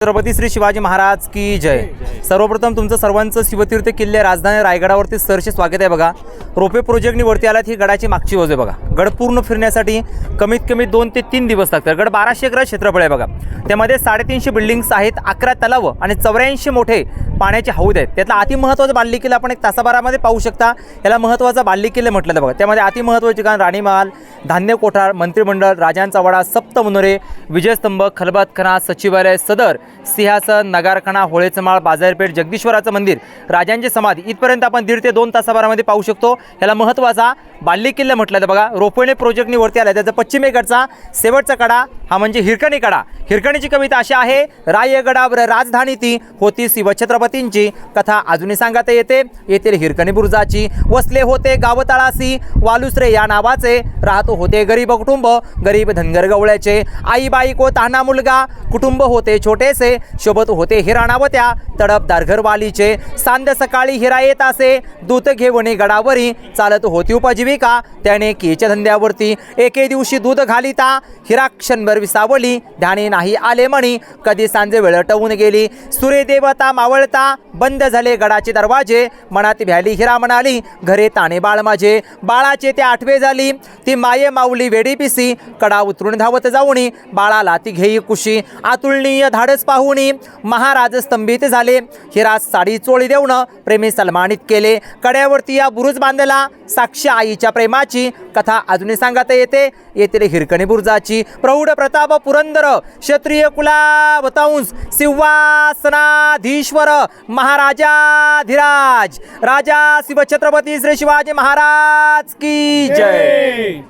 छत्रपती श्री शिवाजी महाराज की जय. सर्वप्रथम तुमचं सर्वांचं शिवतीर्थ किल्ले राजधानी रायगडावरती सरचे स्वागत आहे बघा. रोपे प्रोजेक्टनी वरती आलात ही गडाची मागची बाजू आहे बघा. गड पूर्ण फिरण्यासाठी कमीत कमी दोन ते तीन दिवस लागतात. गड बाराशे एकर क्षेत्रफळ आहे बघा. त्यामध्ये साडेतीनशे बिल्डिंग्स आहेत अकरा तलाव आणि चौऱ्याऐंशी मोठे पाण्याचे हौद आहेत त्यातला अति महत्त्वाचा बाल्ली किल्ला आपण एक तासाभरामध्ये पाहू शकता. याला महत्त्वाचा बाल्ली किल्ले म्हटलं तर बघा. त्यामध्ये अति महत्त्वाचे ठिकाण राणीमहाल धान्य कोठार मंत्रिमंडळ राजांचा वाडा सप्त मनोरे विजयस्तंभ खलबतखना सचिवालय सदर सिंहासन नगारखाना होळेचमाळ बाजारपेठ जगदीश्वराचं मंदिर राजांची समाधी. इथपर्यंत आपण दीड ते दोन तासाभरामध्ये पाहू शकतो. याला महत्त्वाचा बाल्ली म्हटलं तर बघा. रोपवेने प्रोजेक्टनी वरती आला त्याचा पश्चिमेकडचा शेवटचा कडा हा म्हणजे हिरकणी कडा. हिरकणीची कविता अशी आहे रायगडावर राजधानी ती होती शिवछत्रपतींची. कथा अजूनही सांगता येते. येथील हिरकणी बुरुजाची वसले होते गावतळासी. वालुसरे या नावाचे. राहतो होते गरीब कुटुंब गरीब धनगर गवळ्याचे. आई बाईको ताना मुलगा कुटुंब होते छोटेसे. शोभत होते हिराणावत्या तडप दारघरवालीचे सांद सकाळी हिरा येत असे. दूत घेवणे गडावरी. चालत होती उपजीविका त्याने केच्या धंद्यावरती. एके दिवशी दूध घालिता. हिरा क्षणभर विसावली. ध्याने नाही आले म्हणी. कधी सांजे वेळ टवून गेली. सूर्यदेवता मावळता बंद झाले गडाचे दरवाजे. मनात भ्याली हिरा म्हणाली घरे ताणे बाळ माझे. बाळाचे ते आठवे झाली. ती माये माऊली वेडी पिसी. कडा उतरून धावत जाऊनी. बाळाला ती घेई कुशी. आतुलनीय धाडस पाहुणी महाराज स्तंभित झाले. हिरा साडी चोळी देऊन प्रेमी सन्मानित केले. कड्यावरती या बुरुज बांधला. साक्षी आईच्या प्रेमाची कथा अजूनही सांगता येते. येथील हिरकणी बुरुजाची प्रौढ प्रताप पुरंदर क्षत्रिय कुलावतांस सिंहासनाधीश्वर महाराजाधिराज राजा शिवछत्रपती श्री शिवाजी महाराज की जय.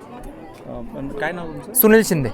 काय नाव सुनील शिंदे.